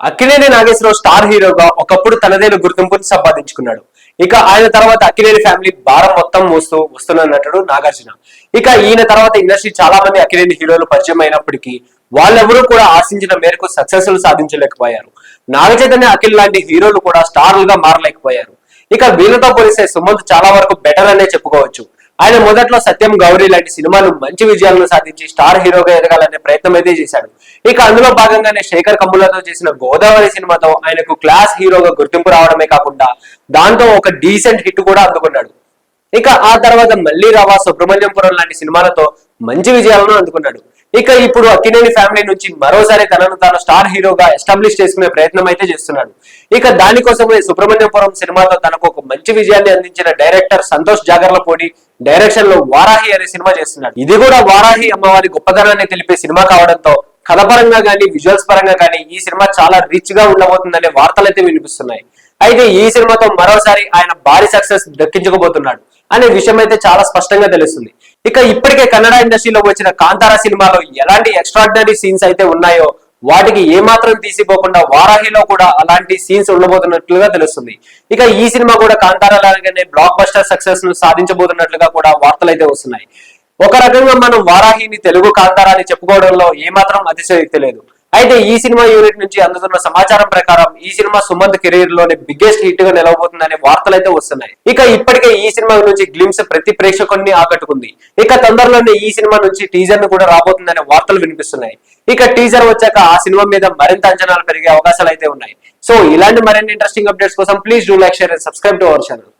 Akkineni Nageswararao star హీరోగా ఒకప్పుడు తనదైన గుర్తింపుని సంపాదించుకున్నాడు. ఇక ఆయన తర్వాత అక్కినేని ఫ్యామిలీ భారం మొత్తం మోస్తూ వస్తున్న నటుడు నాగార్జున. ఇక ఈయన తర్వాత ఇండస్ట్రీ చాలా మంది అక్కినేని హీరోలు పరిచయం అయినప్పటికీ వాళ్ళెవరూ కూడా ఆశించిన మేరకు సక్సెస్ సాధించలేకపోయారు. నాగచైతన్య అఖిల్ లాంటి హీరోలు కూడా స్టార్లుగా మారలేకపోయారు. ఇక వీళ్ళతో పోలిస్తే సుమంత్ చాలా వరకు బెటర్ అనే చెప్పుకోవచ్చు. ఆయన మొదట్లో సత్యం గౌరీ లాంటి సినిమాలు మంచి విజయాలను సాధించి స్టార్ హీరోగా ఎదగాలనే ప్రయత్నం అయితే చేశాడు. ఇక అందులో భాగంగానే శేఖర్ కమ్ములతో చేసిన గోదావరి సినిమాతో ఆయనకు క్లాస్ హీరోగా గుర్తింపు రావడమే కాకుండా దాంతో ఒక డీసెంట్ హిట్ కూడా అందుకున్నాడు. ఇక ఆ తర్వాత మళ్ళీ రావా సుబ్రహ్మణ్యంపురం లాంటి సినిమాలతో మంచి విజయాలను అందుకున్నాడు. ఇక ఇప్పుడు అక్కినేని ఫ్యామిలీ నుంచి మరోసారి తనను తాను స్టార్ హీరోగా ఎస్టాబ్లిష్ చేసుకునే ప్రయత్నం అయితే చేస్తున్నాడు. ఇక దానికోసమే సుబ్రహ్మణ్యపురం సినిమాతో తనకు ఒక మంచి విజయాన్ని అందించిన డైరెక్టర్ సంతోష్ జాగర్లపూడి డైరెక్షన్లో వారాహి అనే సినిమా చేస్తున్నాడు. ఇది కూడా వారాహి అమ్మవారి గొప్పతనాన్ని తెలిపే సినిమా కావడంతో కథపరంగా కానీ విజువల్స్ పరంగా కానీ ఈ సినిమా చాలా రిచ్గా ఉండబోతుందనే వార్తలు అయితే వినిపిస్తున్నాయి. అయితే ఈ సినిమాతో మరోసారి ఆయన భారీ సక్సెస్ దక్కించుకోబోతున్నాడు అనే విషయం అయితే చాలా స్పష్టంగా తెలుస్తుంది. ఇక ఇప్పటికే కన్నడ ఇండస్ట్రీలో వచ్చిన కాంతారా సినిమాలో ఎలాంటి ఎక్స్ట్రాడినరీ సీన్స్ అయితే ఉన్నాయో వాటికి ఏమాత్రం తీసిపోకుండా వారాహిలో కూడా అలాంటి సీన్స్ ఉండబోతున్నట్లుగా తెలుస్తుంది. ఇక ఈ సినిమా కూడా కాంతారా లాగానే బ్లాక్ బస్టర్ సక్సెస్ను సాధించబోతున్నట్లుగా కూడా వార్తలు అయితే వస్తున్నాయి. ఒక రకంగా మనం వారాహిని తెలుగు కాంతారా అని చెప్పుకోవడంలో ఏమాత్రం అతిశయోక్తి లేదు. అయితే ఈ సినిమా యూనిట్ నుంచి అందుతున్న సమాచారం ప్రకారం ఈ సినిమా సుమంత్ కెరీర్లోని బిగ్గెస్ట్ హిట్గా నిలవబోతుందనే వార్తలు అయితే వస్తున్నాయి. ఇక ఇప్పటికే ఈ సినిమా నుంచి గ్లిమ్స్ ప్రతి ప్రేక్షకుడిని ఆకట్టుకుంది. ఇక తొందరలోనే ఈ సినిమా నుంచి టీజర్ను కూడా రాబోతుందనే వార్తలు వినిపిస్తున్నాయి. ఇక టీజర్ వచ్చాక ఆ సినిమా మీద మరింత అంచనాలు పెరిగే అవకాశాలు అయితే ఉన్నాయి. సో ఇలాంటి మరిన్ని ఇంట్రెస్టింగ్ అప్డేట్స్ కోసం please do like share and subscribe to our channel.